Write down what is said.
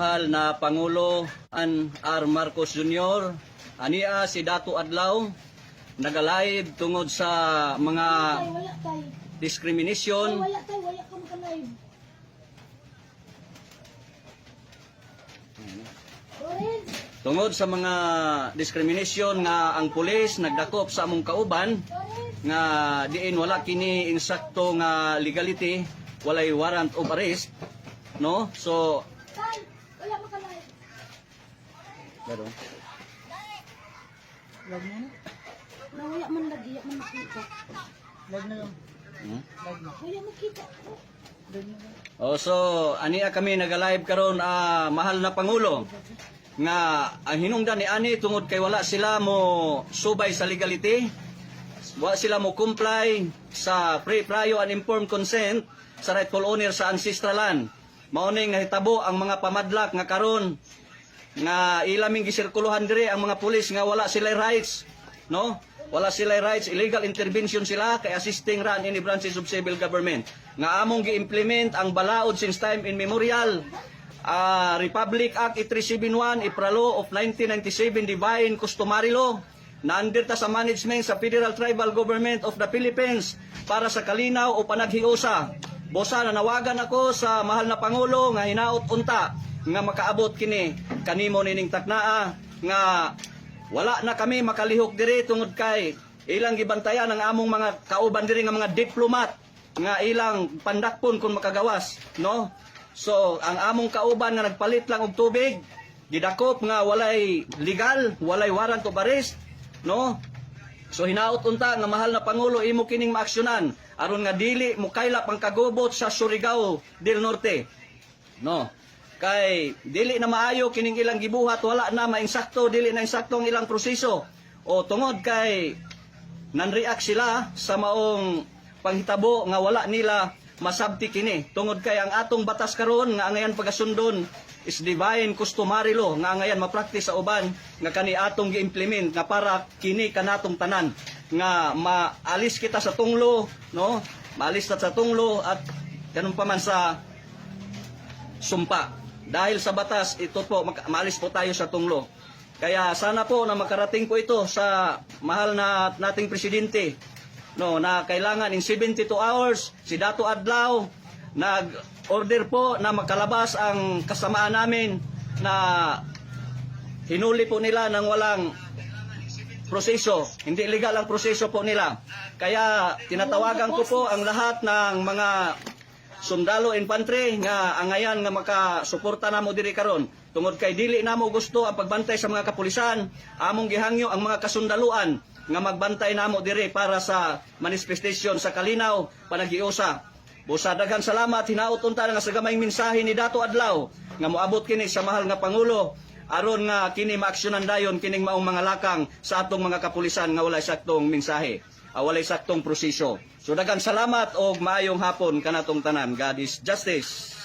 mahal na Pangulo An R. Marcos Jr. Ania si Dato Adlaw nagalive tungod sa mga discrimination wala wala tungod sa mga discrimination nga ang pulis nagdakop sa among kauban nga diin wala kini insakto nga legality walay warrant of arrest no so. Pero, Lag na na. Na wala man lagi, wala man makita. Lag na lang. hmm? Lag na. Wala makita. Oh, so ania kami nagalive karon ah, mahal na pangulo nga ang hinungdan ni ani tungod kay wala sila mo subay sa legality wala sila mo comply sa pre prior and informed consent sa rightful owner sa ancestral land mao ni nga hitabo ang mga pamadlak nga karon nga ilaming gisirkuluhan dire ang mga pulis nga wala sila rights no? Wala sila rights illegal intervention sila kay assisting in the branches of civil government. Nga among gi-implement ang balaod since time immemorial Ah, Republic Act 8371 Ipralo of 1997 Divine Customary Law na under ta sa management sa Federal Tribal Government of the Philippines para sa kalinaw o panaghiusa. Bosa na nawagan ako sa mahal na Pangulo nga hinaot unta nga makaabot kini kanimo nining taknaa nga wala na kami makalihok diri tungod kay ilang gibantayan ang among mga kauban diri nga mga diplomat nga ilang pandakpon kung makagawas no so ang among kauban nga nagpalit lang og tubig gidakop nga walay legal walay warrant of arrest no So hinaot unta nga mahal na pangulo imo kining maaksyonan aron nga dili mo kaylap ang kagubot sa Surigao del Norte. No. Kay dili na maayo kining ilang gibuhat wala na mainsakto dili na insakto ang ilang proseso. O tungod kay nanreact sila sa maong panghitabo nga wala nila masabti kini. Tungod kay ang atong batas karon nga angayan pagasundon is divine customary law nga angayan ma-practice sa uban nga kani atong gi-implement nga para kini kanatong tanan. Nga maalis kita sa tunglo no? Maalis ta sa tunglo at ganun pa man sa sumpa dahil sa batas ito po maalis po tayo sa tunglo kaya sana po na makarating po ito sa mahal na nating presidente no na kailangan in 72 hours si Dato Adlaw nag-order po na makalabas ang kasamaan namin na hinuli po nila ng walang proseso. Hindi legal ang proseso po nila. Kaya tinatawagan ko po ang lahat ng mga sundalo infantry nga angayan nga makasuporta namo diri karon. Tungod kay dili namo gusto ang pagbantay sa mga kapulisan among gihangyo ang mga kasundaluan nga magbantay namo diri para sa manifestation sa kalinaw panagiusa. Busa daghang salamat. Hinaot unta nga sa gamay mensahe ni Dato Adlaw nga moabot kini sa mahal nga pangulo. Aron nga kini maaksyonan dayon kining maong mga lakang sa atong mga kapulisan nga walay saktong mensahe, ah, walay saktong proseso. So daghang salamat og maayong hapon kanatong tanan. God is justice.